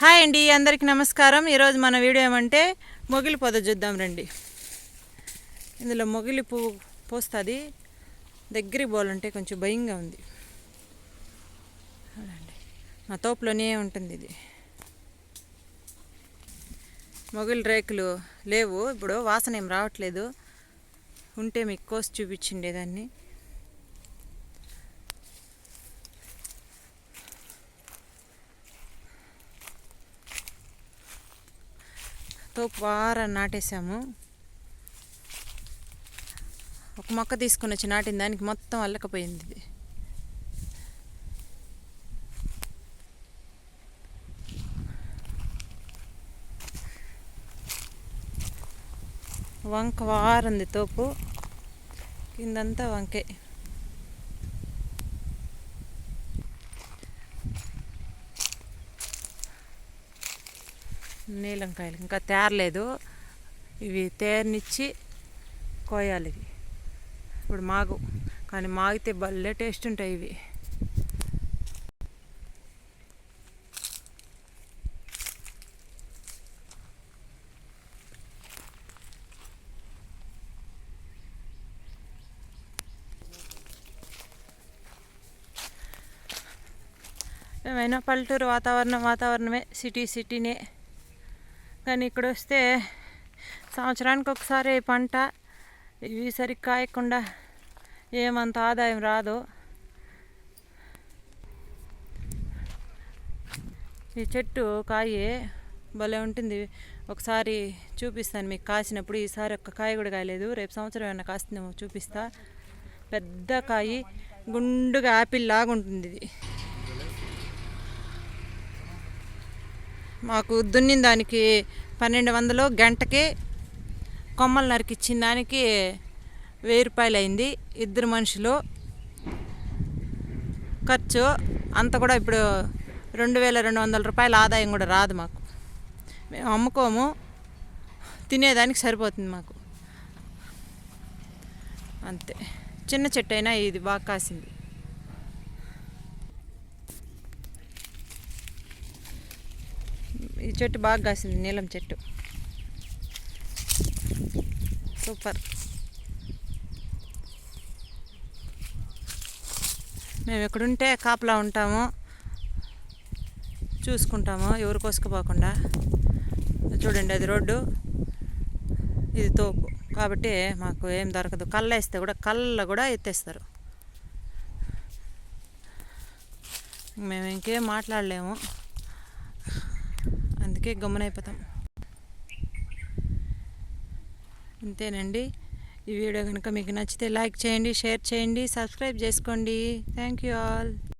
Hi అండి అందరికీ నమస్కారం. ఈరోజు మన వీడియో ఏమంటే మొగిలి పొద చూద్దాం రండి. ఇందులో మొగిలి పువ్వు పోస్తుంది. దగ్గరికి బోలంటే కొంచెం భయంగా ఉంది. చూడండి మా తోపులోనే ఉంటుంది ఇది. మొగిలి రేకులు లేవు ఇప్పుడు వాసన ఏం రావట్లేదు. ఉంటే మీకు కోసి చూపించిండే తోపు వారం నాటేసాము. ఒక మొక్క తీసుకుని వచ్చి నాటిన దానికి మొత్తం అల్లకపోయింది ఇది. వంక వారంది తోపు. కిందంతా వంకే. నీలంకాయలు ఇంకా తేరలేదు. ఇవి తేరనిచ్చి కోయాలి ఇవి. ఇప్పుడు మాగు. కానీ మాగితే భలే టేస్ట్ ఉంటాయి ఇవి. ఏమైనా పల్లెటూరు వాతావరణం వాతావరణమే సిటీ సిటీనే కానీ ఇక్కడ వస్తే సంవత్సరానికి ఒకసారి పంట ఇవి సరిగ్గా కాయకుండా ఏమంత ఆదాయం రాదు. ఈ చెట్టు కాయ భలే ఉంటుంది. ఒకసారి చూపిస్తాను మీకు కాసినప్పుడు. ఈసారి ఒక్క కాయ కూడా కాయలేదు. రేపు సంవత్సరం ఏమైనా కాస్తుందేమో చూపిస్తా. పెద్ద కాయ గుండుగా యాపిల్ లాగా ఉంటుంది ఇది. మాకు దున్నిన దానికి పన్నెండు వందలు గంటకి కొమ్మలు నరికిచ్చిన దానికి వెయ్యి రూపాయలు అయింది ఇద్దరు మనుషులు. ఖర్చు అంత కూడా ఇప్పుడు రెండు వేల రెండు వందల రూపాయల ఆదాయం కూడా రాదు మాకు. మేము అమ్ముకోము తినేదానికి సరిపోతుంది మాకు. అంతే. చిన్న చెట్టు అయినా ఇది బాగా కాసింది. ఈ చెట్టు బాగా కాసింది నీలం చెట్టు. సూపర్ మేము ఎక్కడుంటే కాపలా ఉంటాము చూసుకుంటాము ఎవరు కోసుకుపోకుండా. చూడండి అది రోడ్డు ఇది తోపు. కాబట్టి మాకు ఏం దొరకదు. కళ్ళ వేస్తే కూడా కళ్ళ కూడా ఎత్తేస్తారు. మేము ఇంకేం మాట్లాడలేము. అందుకే గమ్మునైపోతాం అంతేనండి ఈ వీడియో కనుక మీకు నచ్చితే లైక్ చేయండి షేర్ చేయండి సబ్స్క్రైబ్ చేసుకోండి. Thank you all.